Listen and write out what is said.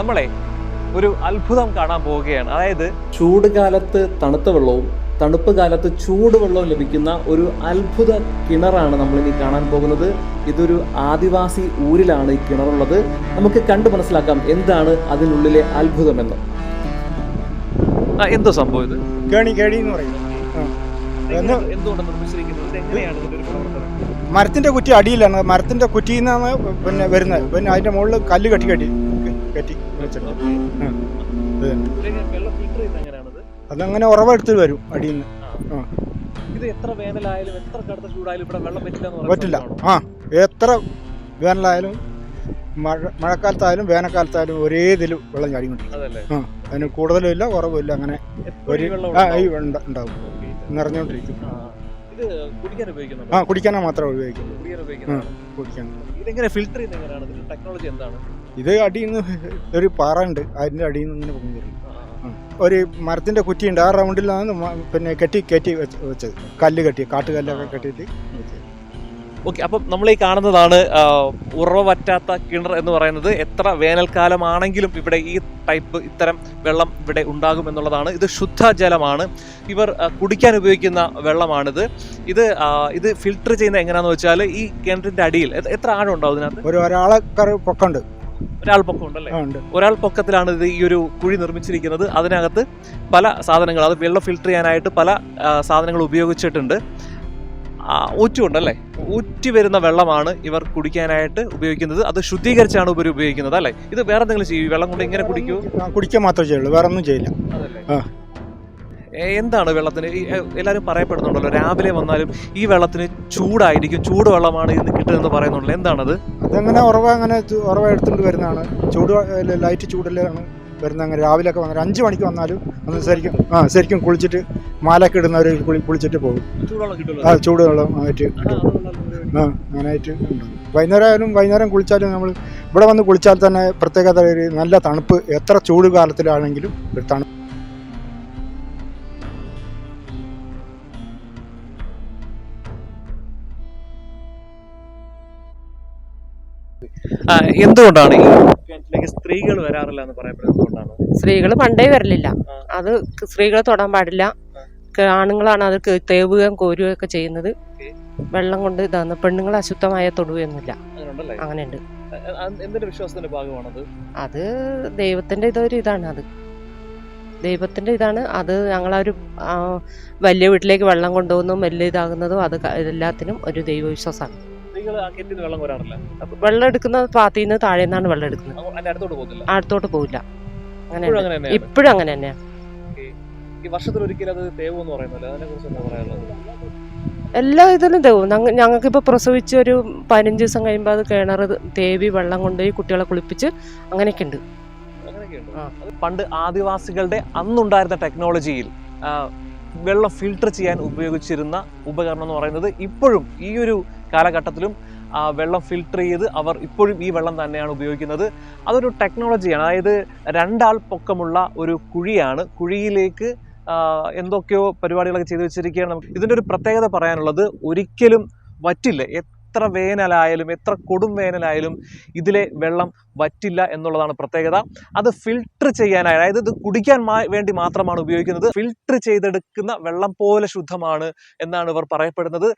നമ്മളെ ഒരു അത്ഭുതം കാണാൻ പോവുകയാണ്. അതായത് ചൂട് കാലത്ത് തണുത്ത വെള്ളവും തണുപ്പ് കാലത്ത് ചൂടുവെള്ളവും ലഭിക്കുന്ന ഒരു അത്ഭുത കിണറാണ് നമ്മൾ ഇനി കാണാൻ പോകുന്നത്. ഇതൊരു ആദിവാസി ഊരിലാണ് ഈ കിണറുള്ളത്. നമുക്ക് കണ്ടു മനസ്സിലാക്കാം എന്താണ് അതിനുള്ളിലെ അത്ഭുതമെന്ന്. എന്ന് എന്തോ സംഭവം ഇത്? കേണി കേണി എന്ന് പറയും. എന്ന് എന്തുകൊണ്ട് നിർമ്മിച്ചിരിക്കുന്നത് എങ്ങനെയാണ് ഇതിന്റെ പ്രവർത്തനം? മരത്തിന്റെ കുറ്റി അടിയിലാണ്. മരത്തിന്റെ കുറ്റിയിൽ നിന്നാണ് പിന്നെ വരുന്നത്. പിന്നെ അതിന്റെ മുകളിൽ കല്ല് കെട്ടി കെട്ടി. കെട്ടി വെച്ചിട്ടുണ്ട്. അതങ്ങനെ ഉറവെടുത്ത് വരും അടിയിൽ നിന്ന് ആ. ഇത് എത്ര വേനലായാലും എത്ര കടുത്ത ചൂടായാലും ഇവിടെ വെള്ളം പറ്റില്ല പറ്റില്ല. ആ. എത്ര വേനലായാലും മഴ മഴക്കാലത്തായാലും വേനൽക്കാലത്തായാലും ഒരേ ഇതിൽ വെള്ളം ചാടിക്കൊണ്ടിരിക്കും ആ. അതിന് കൂടുതലും ഇല്ല കുറവും ഇല്ല. അങ്ങനെ ഒരു ആ ഈ ഉണ്ടാവും. നിറഞ്ഞോണ്ടിരിക്കും നിറഞ്ഞുകൊണ്ടിരിക്കും. ആ. കുടിക്കാനാ മാത്രമേ ഉപയോഗിക്കുന്നു കുടിക്കാൻ ഇതെങ്ങനെ ഫിൽറ്റർ ചെയ്യുന്നത് എങ്ങനെയാണ്? ടെക്നോളജി എന്താണ്? ഇത് അടിയിൽ നിന്ന് ഒരു പാറ ഉണ്ട്. അതിന്റെ അടിയിൽ നിന്ന് ഇങ്ങനെ പൊങ്ങി വരും. ഒരു മരത്തിന്റെ കുറ്റിയുണ്ട്. ആ റൗണ്ടിലാണ് പിന്നെ കെട്ടി കെട്ടി വെച്ച് വെച്ചത്. കല്ല് കെട്ടി കാട്ടുകല്ലൊക്കെ കെട്ടിയിട്ട് വെച്ചത്. ഓക്കെ അപ്പം നമ്മൾ ഈ കാണുന്നതാണ് ഉറവ പറ്റാത്ത കിണർ എന്ന് പറയുന്നത്. എത്ര വേനൽക്കാലമാണെങ്കിലും ഇവിടെ ഈ ടൈപ്പ് ഇത്തരം വെള്ളം ഇവിടെ ഉണ്ടാകും എന്നുള്ളതാണ്. ഇത് ശുദ്ധജലമാണ്. ഇവർ കുടിക്കാൻ ഉപയോഗിക്കുന്ന വെള്ളമാണിത്. ഇത് ഇത് ഫിൽട്ടർ ചെയ്യുന്ന എങ്ങനെയാണെന്ന് വെച്ചാൽ ഈ കിണറിന്റെ അടിയിൽ. എത്ര ആഴം ഉണ്ടാവും ഇതിനകത്ത്? ഒരു ഒരാളെ പൊക്കമുണ്ട്. ഒരാൾ പൊക്കം ഉണ്ടല്ലേ ഒരാൾ പൊക്കത്തിലാണ് ഇത് ഈ ഒരു കുഴി നിർമ്മിച്ചിരിക്കുന്നത്. അതിനകത്ത് പല സാധനങ്ങൾ അത് വെള്ളം ഫിൽട്ടർ ചെയ്യാനായിട്ട് പല സാധനങ്ങൾ ഉപയോഗിച്ചിട്ടുണ്ട്. ഊറ്റുണ്ടല്ലേ? ഊറ്റി വരുന്ന വെള്ളമാണ് ഇവർ കുടിക്കാനായിട്ട് ഉപയോഗിക്കുന്നത്. അത് ശുദ്ധീകരിച്ചാണ് ഇവർ ഉപയോഗിക്കുന്നത് അല്ലേ? ഇത് വേറെ എന്തെങ്കിലും ചെയ്യും? വെള്ളം കൊണ്ട് ഇങ്ങനെ കുടിക്കൂ? കുടിക്കാൻ മാത്രമേ ചെയ്യുള്ളൂ. വേറെ ഒന്നും ചെയ്യില്ല. എന്താണ് വെള്ളത്തിന്? എല്ലാവരും പറയപ്പെടുന്നുണ്ടല്ലോ രാവിലെ വന്നാലും ഈ വെള്ളത്തിന് ചൂടായിരിക്കും. ചൂട് വെള്ളമാണ് ഇന്ന് കിട്ടുന്നത് പറയുന്നുണ്ടല്ലോ. എന്താണത്? അതങ്ങനെ ഉറവ അങ്ങനെ ഉറവ എടുത്തുകൊണ്ട് വരുന്നതാണ്. ചൂട് ലൈറ്റ് ചൂടിലാണ് വരുന്ന അങ്ങനെ. രാവിലെ ഒക്കെ വന്നാൽ അഞ്ച് മണിക്ക് വന്നാലും ഒന്ന് ശരിക്കും ആ ശരിക്കും കുളിച്ചിട്ട് മാലൊക്കെ ഇടുന്നവർ കുളി കുളിച്ചിട്ട് പോകും. ആ ചൂടുവെള്ളം ആയിട്ട് കിട്ടും. ആ അങ്ങനെയായിട്ട് ഉണ്ടാകും വൈകുന്നേരം ആയാലും വൈകുന്നേരം കുളിച്ചാലും നമ്മൾ ഇവിടെ വന്ന് കുളിച്ചാൽ തന്നെ പ്രത്യേകത ഒരു നല്ല തണുപ്പ്. എത്ര ചൂട് കാലത്തിലാണെങ്കിലും ഒരു തണുപ്പ് എന്തുകൊണ്ടാണ് ഈ കിണറ്റിലേക്ക് സ്ത്രീകൾ വരാറില്ല എന്ന് പറയപ്പെടുന്നത്? സ്ത്രീകൾ പണ്ടേ വരലില്ല അത് സ്ത്രീകളെ തൊടാൻ പാടില്ല. ആണുങ്ങളാണ് അത് തേവുകയും കോരുകയും ഒക്കെ ചെയ്യുന്നത് വെള്ളം കൊണ്ട് ഇതാണ്. പെണ്ണുങ്ങൾ അശുദ്ധമായ തൊടുകയൊന്നുമില്ല. അങ്ങനെയുണ്ട്. എന്തിന്റെ വിശ്വാസത്തിന്റെ ഭാഗമാണത്? അത് ദൈവത്തിന്റെ ഇതൊരു ഇതാണ് അത്. ദൈവത്തിന്റെ ഇതാണ്. അത് ഞങ്ങളൊരു വലിയ വീട്ടിലേക്ക് വെള്ളം കൊണ്ടുപോകുന്നതും വലിയ ഇതാകുന്നതും അത് എല്ലാത്തിനും ഒരു ദൈവവിശ്വാസമാണ്. ആ വെള്ളം വെള്ളം എടുക്കുന്ന പാത്തിൽ നിന്ന് താഴെ നിന്നാണ് വെള്ളം എടുക്കുന്നത്. അതിന്റെ അടുത്തോട്ട് പോകുന്നില്ല അടുത്തോട്ട് പോവില്ല. അങ്ങനെ ഇപ്പോഴും അങ്ങനെ തന്നെയാണ് ഈ വർഷത്തിൽ ഒരിക്കലും അത് തേവ് എന്ന് പറയുന്നല്ലോ. അതിനെ കുറിച്ച് എന്താ പറയാനുള്ളത്? എല്ലാ ഇതിലും തേവും. ഞങ്ങൾക്ക് ഇപ്പോൾ പ്രസവിച്ച് ഒരു പതിനഞ്ച് ദിവസം കഴിയുമ്പോ അത് കിണർ തേവി വെള്ളം കൊണ്ടുപോയി കുട്ടികളെ കുളിപ്പിച്ച് അങ്ങനെയൊക്കെ ഉണ്ട് പണ്ട് ആദിവാസികളുടെ അന്നുണ്ടായിരുന്ന ടെക്നോളജിയിൽ വെള്ളം ഫിൽട്ടർ ചെയ്യാൻ ഉപയോഗിച്ചിരുന്ന ഉപകരണം എന്ന് പറയുന്നത് ഇപ്പോഴും ഈ ഒരു കാലഘട്ടത്തിലും ആ, വെള്ളം ഫിൽട്ടർ ചെയ്ത് അവർ ഇപ്പോഴും ഈ വെള്ളം തന്നെയാണ് ഉപയോഗിക്കുന്നത്. അതൊരു ടെക്നോളജിയാണ് അതായത് രണ്ടാൾ പൊക്കമുള്ള ഒരു കുഴിയാണ്. കുഴിയിലേക്ക് എന്തൊക്കെയോ പരിപാടികളൊക്കെ ചെയ്തു വെച്ചിരിക്കുകയാണ്. നമുക്ക് ഇതിന്റെ ഒരു പ്രത്യേകത പറയാനുള്ളത് ഒരിക്കലും വറ്റില്ല. എത്ര വേനലായാലും എത്ര കൊടും വേനലായാലും ഇതിലെ വെള്ളം വറ്റില്ല എന്നുള്ളതാണ് പ്രത്യേകത. അത് ഫിൽട്ടർ ചെയ്യാനായി അതായത് ഇത് കുടിക്കാൻ വേണ്ടി മാത്രമാണ് ഉപയോഗിക്കുന്നത്. ഫിൽട്ടർ ചെയ്തെടുക്കുന്ന വെള്ളം പോലെ ശുദ്ധമാണ് എന്നാണ് ഇവർ പറയപ്പെടുന്നത്.